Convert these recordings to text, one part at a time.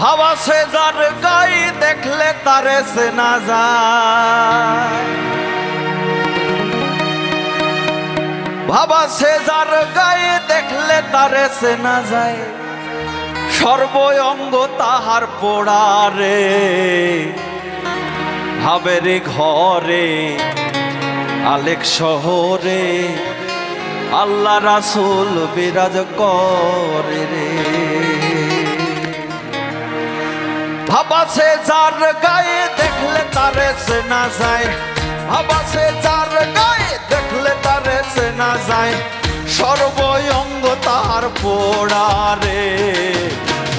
ভাবা সে যার গাই দেখলে তারে সে না যায়। ভাবা সে যার গায়ে দেখলে তারে সে না যায়। সর্বঙ্গ তাহার পোড়ারে ভাবের ঘরে আলেক শহরে আল্লাহ রাসুল বিরাজ করে রে। ভাবা সে যার গায়ে দেখলে তারে সে না যায়। ভাবা সে যার গায়ে দেখলে তারে সে না যায়। সর্বঙ্গ তার পোড়ারে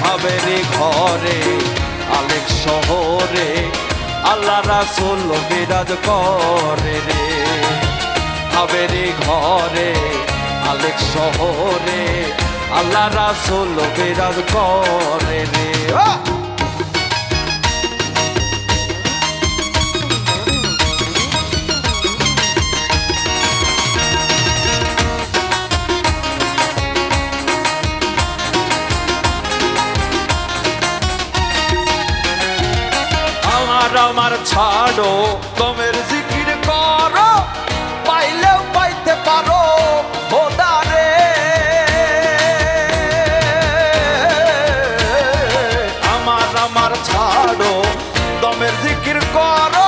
ভাবেরি ঘরে আলেক শহরে আল্লাহ রাসুল বিরাজ করে রে। ভাবেরি ঘরে আলেক শহরে। আল্লাহ রাসুল বিরাজ করে রে। আমার আমার ছাড়ো। তোমের জিকির করো, পাইলেও পাইতে পারো খোদারে আমার আমার ছাড়ো। তোমের জিকির করো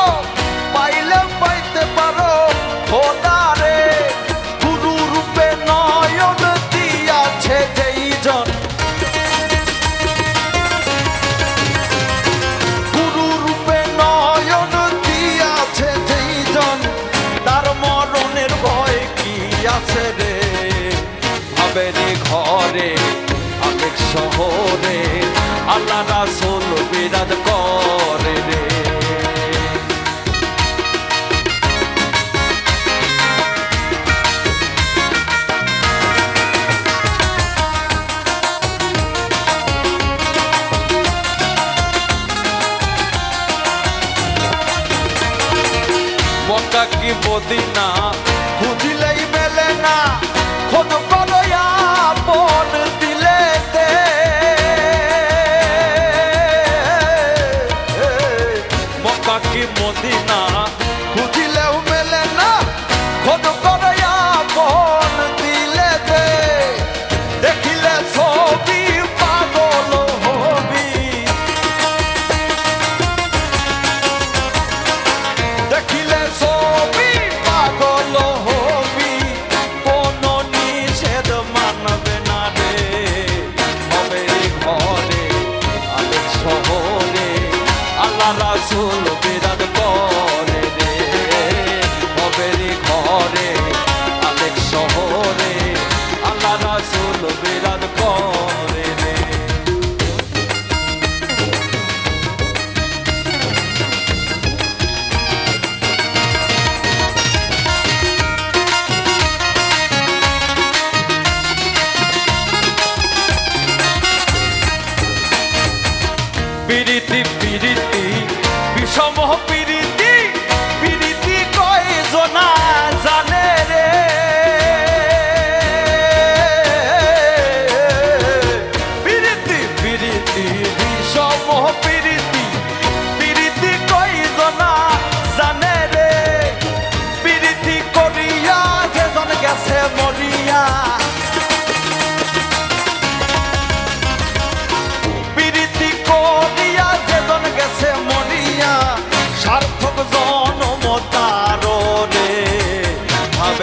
ভাবেরে ঘরে আবেগ শহরে আল্লাহ রাসুল বিরাজ করে রে মক্কা কি মদিনা? কি মদিনা। খুঁজিলেও মেলে না খোঁজ বিরাজ করে রে পিরিতি পিরিতি বিষম পিরিতি